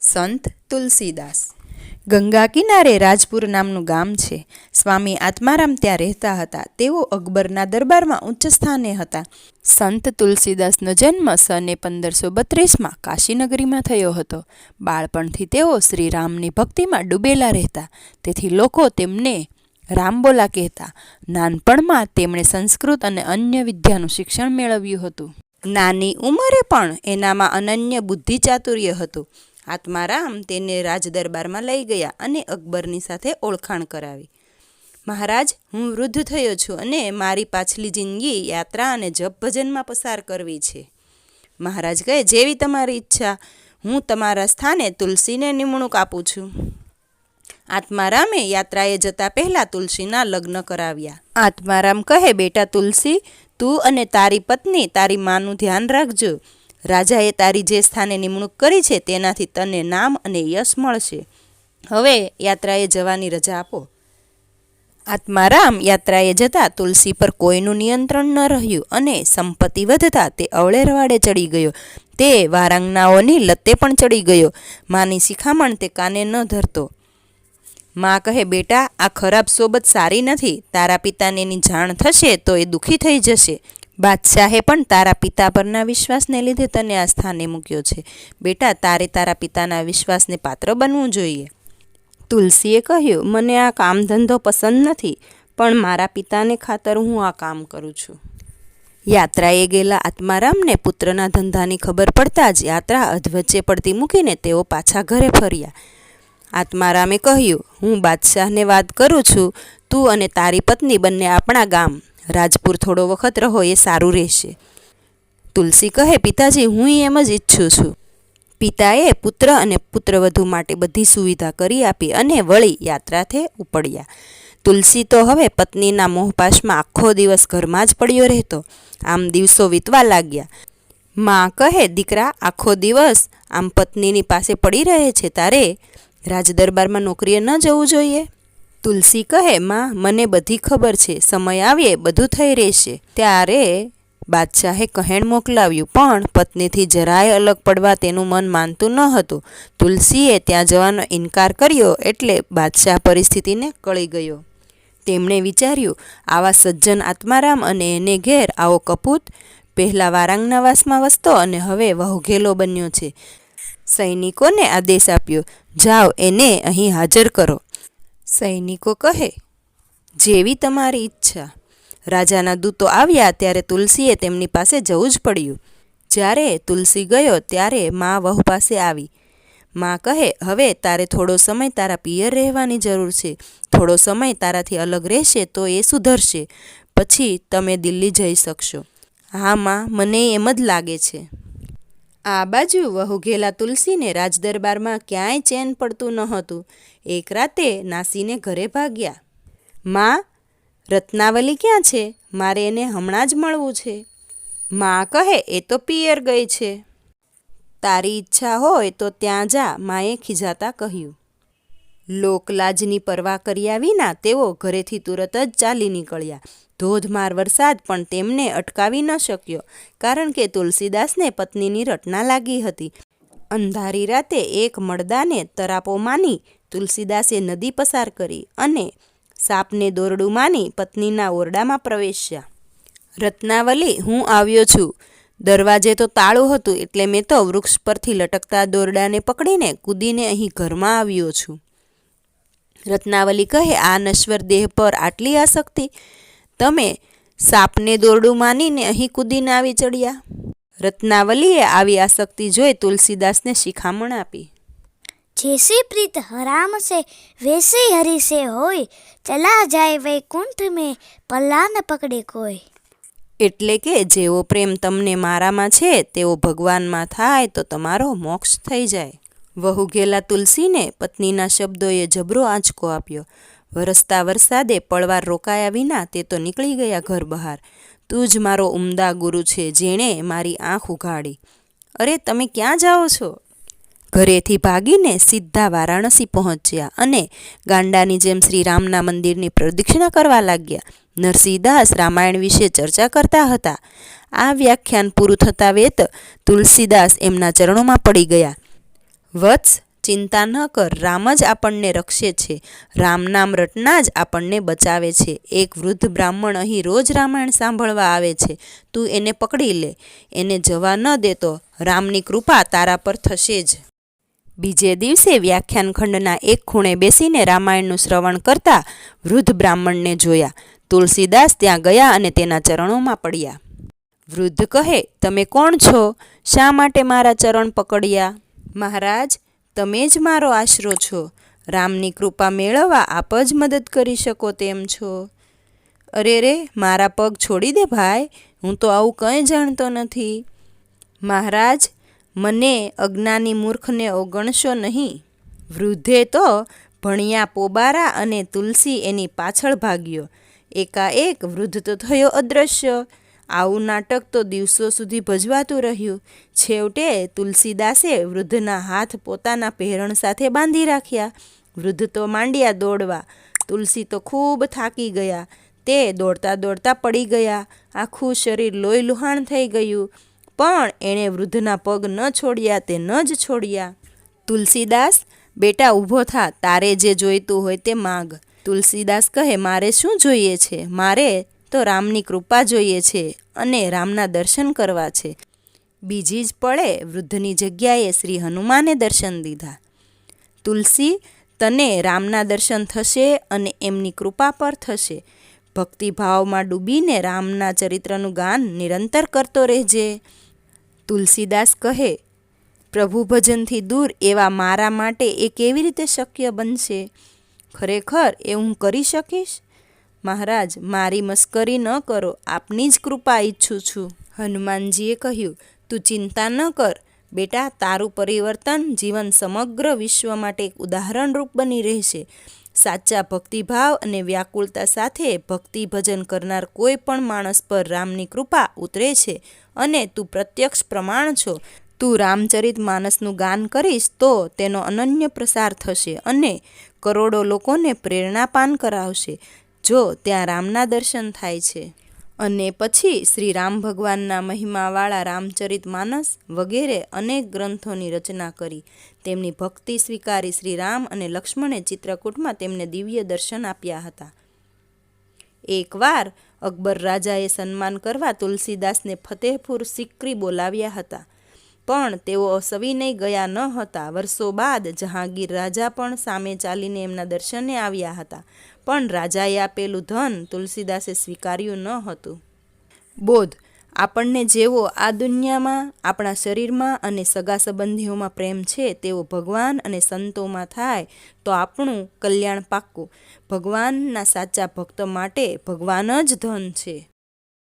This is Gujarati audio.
સંત તુલસીદાસ. ગંગા કિનારે રાજપુર નામનું ગામ છે. સ્વામી આત્મારામ ત્યાં રહેતા હતા. તેઓ અકબરના દરબારમાં ઉચ્ચ સ્થાને હતા. સંત તુલસીદાસનો જન્મ સને પંદરસો બત્રીસમાં કાશીનગરીમાં થયો હતો. બાળપણથી તેઓ શ્રી રામની ભક્તિમાં ડૂબેલા રહેતા. તેથી લોકો તેમને રામબોલા કહેતા. નાનપણમાં તેમણે સંસ્કૃત અને અન્ય વિદ્યાનું શિક્ષણ મેળવ્યું હતું. નાની ઉંમરે પણ એનામાં અનન્ય બુદ્ધિ ચાતુર્ય હતું. આત્મારામ તેને રાજદરબારમાં લઈ ગયા અને અકબરની સાથે ઓળખાણ કરાવી. મહારાજ, હું વૃદ્ધ થયો છું અને મારી પાછલી જિંદગી યાત્રા અને જપ ભજનમાં પસાર કરવી છે. મહારાજ કહે, જેવી તમારી ઈચ્છા, હું તમારા સ્થાને તુલસીને નિમણૂક આપું છું. આત્મારામે યાત્રાએ જતા પહેલાં તુલસીના લગ્ન કરાવ્યા. આત્મારામ કહે, બેટા તુલસી, તું અને તારી પત્ની તારી માનું ધ્યાન રાખજો. રાજાએ તારી જે સ્થાને નિમણૂક કરી છે તેનાથી તને નામ અને યશ મળશે. હવે યાત્રાએ જવાની રજા આપો. આત્મારામ યાત્રાએ જતા તુલસી પર કોઈનું નિયંત્રણ ન રહ્યું અને સંપત્તિ વધતા તે અવળે રવાડે ચડી ગયો. તે વારાંગનાઓની લતે પણ ચડી ગયો. માની શિખામણ તે કાને ન ધરતો. માં કહે, બેટા, આ ખરાબ સોબત સારી નથી. તારા પિતાને એની જાણ થશે તો એ દુઃખી થઈ જશે. બાદશાહે પણ તારા પિતા પરના વિશ્વાસને લીધે તને આ સ્થાને મૂક્યો છે. બેટા, તારે તારા પિતાના વિશ્વાસને પાત્ર બનવું જોઈએ. તુલસીએ કહ્યું, મને આ કામ ધંધો પસંદ નથી, પણ મારા પિતાને ખાતર હું આ કામ કરું છું. યાત્રાએ ગયેલા આત્મારામને પુત્રના ધંધાની ખબર પડતા જ યાત્રા અધવચ્ચે પડતી મૂકીને તેઓ પાછા ઘરે ફર્યા. આત્મારામે કહ્યું, હું બાદશાહને વાત કરું છું તું અને તારી પત્ની બંને આપણા ગામ. રાજપુર થોડો વખત રહો એ સારું રહેશે. તુલસી કહે, પિતાજી, હું એમ જ ઈચ્છું છું. પિતાએ પુત્ર અને પુત્રવધુ માટે બધી સુવિધા કરી આપી અને વળી યાત્રાથે ઉપડ્યા. તુલસી તો હવે પત્નીના મોહપાશમાં આખો દિવસ ઘરમાં જ પડ્યો રહેતો. આમ દિવસો વીતવા લાગ્યા. માં કહે, દીકરા, આખો દિવસ આમ પત્નીની પાસે પડી રહે છે તારે? રાજદરબારમાં નોકરીએ ન જવું જોઈએ? તુલસી કહે, માં, મને બધી ખબર છે. સમય આવે બધું થઈ રહેશે. ત્યારે બાદશાહે કહેણ મોકલાવ્યું, પણ પત્નીથી જરાય અલગ પડવા તેનું મન માનતું ન હતું. તુલસીએ ત્યાં જવાનો ઇનકાર કર્યો એટલે બાદશાહ પરિસ્થિતિને કળી ગયો. તેમણે વિચાર્યું, આવા સજ્જન આત્મારામ અને એને ઘેર આવો કપૂત પહેલાં વારાંગના વાસમાં વસતો અને હવે વહુઘેલો બન્યો છે. સૈનિકોને આદેશ આપ્યો, જાઓ, એને અહીં હાજર કરો. સૈનિકો કહે, જેવી તમારી ઈચ્છા. રાજાના દૂતો આવ્યા ત્યારે તુલસીએ તેમની પાસે જવું જ પડ્યું. જ્યારે તુલસી ગયો ત્યારે મા વહુ પાસે આવી. મા કહે, હવે તારે થોડો સમય તારા પિયર રહેવાની જરૂર છે. થોડો સમય તારાથી અલગ રહેશે તો એ સુધરશે. પછી તમે દિલ્હી જઈ શકશો. હા, માં. મને એમ જ લાગે છે. આ બાજુ વહુ ઘેલા તુલસીને રાજદરબારમાં ક્યાંય ચેન પડતું ન હતું એક રાતે નાસીને ઘરે ભાગ્યા. માં, રત્નાવલી ક્યાં છે? મારે એને હમણાં જ મળવું છે. માં કહે, એ તો પિયર ગઈ છે. તારી ઈચ્છા હોય તો ત્યાં જા, માએ ખીજાતા કહ્યું. લોકલાજની પરવા કર્યા વિના તેઓ ઘરેથી તુરત જ ચાલી નીકળ્યા. ધોધમાર વરસાદ પણ તેમને અટકાવી ન શક્યો, કારણ કે તુલસીદાસને પત્નીની રટના લાગી હતી. અંધારી રાતે એક મળદાને તરાપો માની તુલસીદાસે નદી પસાર કરી અને સાપને દોરડું માની પત્નીના ઓરડામાં પ્રવેશ્યા. રત્નાવલી, હું આવ્યો છું. દરવાજે તો તાળું હતું એટલે મેં તો વૃક્ષ પરથી લટકતા દોરડાને પકડીને કૂદીને અહીં ઘરમાં આવ્યો છું. રત્નાવલી કહે આ નશ્વર દેહ પર આટલી આસક્તિ? તમે સાપને દોરડું માનીને અહીં કૂદીને આવી ચડ્યા? રત્નાવલીએ આવી આસક્તિ જોઈ તુલસીદાસને શિખામણ આપી. જેસી પ્રીત હરામ સે વેસી હરી સે હોય ચલા જાય વૈકુંઠ મેં પલ્લા ન પકડે કોઈ. એટલે કે જેવો પ્રેમ તમને મારામાં છે તેવો ભગવાનમાં થાય તો તમારો મોક્ષ થઈ જાય. વહુ ગેલા તુલસીને પત્નીના શબ્દોએ જબરો આંચકો આપ્યો. વરસતા વરસાદે પળવાર રોકાયા વિના તે તો નીકળી ગયા ઘર બહાર. તું જ મારો ઉમદા ગુરુ છે જેણે મારી આંખ ઉઘાડી. અરે, તમે ક્યાં જાઓ છો? ઘરેથી ભાગીને સીધા વારાણસી પહોંચ્યા અને ગાંડાની જેમ શ્રી રામના મંદિરની પ્રદક્ષિણા કરવા લાગ્યા. નરસિંહદાસ રામાયણ વિશે ચર્ચા કરતા હતા. આ વ્યાખ્યાન પૂરું થતાં વેત તુલસીદાસ એમના ચરણોમાં પડી ગયા. વત્સ ચિંતા ન કર, રામ જ આપણને રક્ષે છે. રામ નામ રટના જ આપણને બચાવે છે. એક વૃદ્ધ બ્રાહ્મણ અહીં રોજ રામાયણ સાંભળવા આવે છે. તું એને પકડી લે. એને જવા ન દેતો રામની કૃપા તારા પર થશે જ. બીજે દિવસે વ્યાખ્યાન ખંડના એક ખૂણે બેસીને રામાયણનું શ્રવણ કરતા વૃદ્ધ બ્રાહ્મણને જોયા. તુલસીદાસ ત્યાં ગયા અને તેના ચરણોમાં પડ્યા. વૃદ્ધ કહે, તમે કોણ છો? શા માટે મારા ચરણ પકડ્યા? મહારાજ, તમે જ મારો આશરો છો. રામની કૃપા મેળવવા આપ જ મદદ કરી શકો તેમ છો. અરે રે, મારા પગ છોડી દે ભાઈ, હું તો આવું કંઈ જાણતો નથી. મહારાજ, મને અજ્ઞાની મૂર્ખને અવગણશો નહીં. વૃદ્ધે તો ભણ્યા પોબારા અને તુલસી એની પાછળ ભાગ્યો. એકાએક વૃદ્ધ તો થયો અદૃશ્ય આવું નાટક તો દિવસો સુધી ભજવાતું રહ્યું. છેવટે તુલસીદાસે વૃદ્ધના હાથ પોતાના પહેરણ સાથે બાંધી રાખ્યા. વૃદ્ધ તો માંડ્યા દોડવા. તુલસી તો ખૂબ થાકી ગયા. તે દોડતા દોડતા પડી ગયા. આખું શરીર લોહી લુહાણ થઈ ગયું. પણ એણે વૃદ્ધના પગ ન છોડ્યા તે ન જ છોડ્યા. તુલસીદાસ, બેટા ઊભો થા, તારે જે જોઈતું હોય તે માગ. તુલસીદાસ કહે, મારે શું જોઈએ છે? મારે તો રામની કૃપા જોઈએ છે અને રામના દર્શન કરવા છે. બીજી જ પળે વૃદ્ધની જગ્યાએ શ્રી હનુમાને દર્શન દીધા. તુલસી, તને રામના દર્શન થશે અને એમની કૃપા પર થશે. ભક્તિભાવમાં ડૂબીને રામના ચરિત્રનું ગાન નિરંતર કરતો રહેજે. તુલસીદાસ કહે, પ્રભુ ભજનથી દૂર એવા મારા માટે એ કેવી રીતે શક્ય બનશે? ખરેખર એ હું કરી શકીશ? મહારાજ, મારી મસ્કરી ન કરો, આપની જ કૃપા ઈચ્છું છું. હનુમાનજીએ કહ્યું, તું ચિંતા ન કર. બેટા, તારું પરિવર્તન જીવન સમગ્ર વિશ્વ માટે એક ઉદાહરણરૂપ બની રહેશે. સાચા ભક્તિભાવ અને વ્યાકુળતા સાથે ભક્તિ ભજન કરનાર કોઈ પણ માણસ પર રામની કૃપા ઉતરે છે અને તું પ્રત્યક્ષ પ્રમાણ છો. તું રામચરિત માનસનું ગાન કરીશ તો તેનો અનન્ય પ્રસાર થશે અને કરોડો લોકોને પ્રેરણાપાન કરાવશે. જો ત્યાં રામના દર્શન થાય છે. અને પછી શ્રી રામ ભગવાનના મહિમાવાળા રામચરિત માનસ વગેરે અનેક ગ્રંથોની રચના કરી. તેમની ભક્તિ સ્વીકારી શ્રી રામ અને લક્ષ્મણે ચિત્રકૂટમાં તેમને દિવ્ય દર્શન આપ્યા હતા. એકવાર અકબર રાજાએ સન્માન કરવા તુલસીદાસને ફતેહપુર સિક્રી બોલાવ્યા હતા. પણ તેઓ સવિનય ગયા ન હતા. વર્ષો બાદ જહાંગીર રાજા પણ સામે ચાલીને એમના દર્શને આવ્યા હતા. પણ રાજાએ આપેલું ધન તુલસીદાસે સ્વીકાર્યું ન હતું. બોધ, આપણને જેવો આ દુનિયામાં, આપણા શરીરમાં અને સગા સંબંધીઓમાં પ્રેમ છે, તેવો ભગવાન અને સંતોમાં થાય, તો આપણું કલ્યાણ પાક્કું. ભગવાનના સાચા ભક્ત માટે ભગવાન જ ધન છે.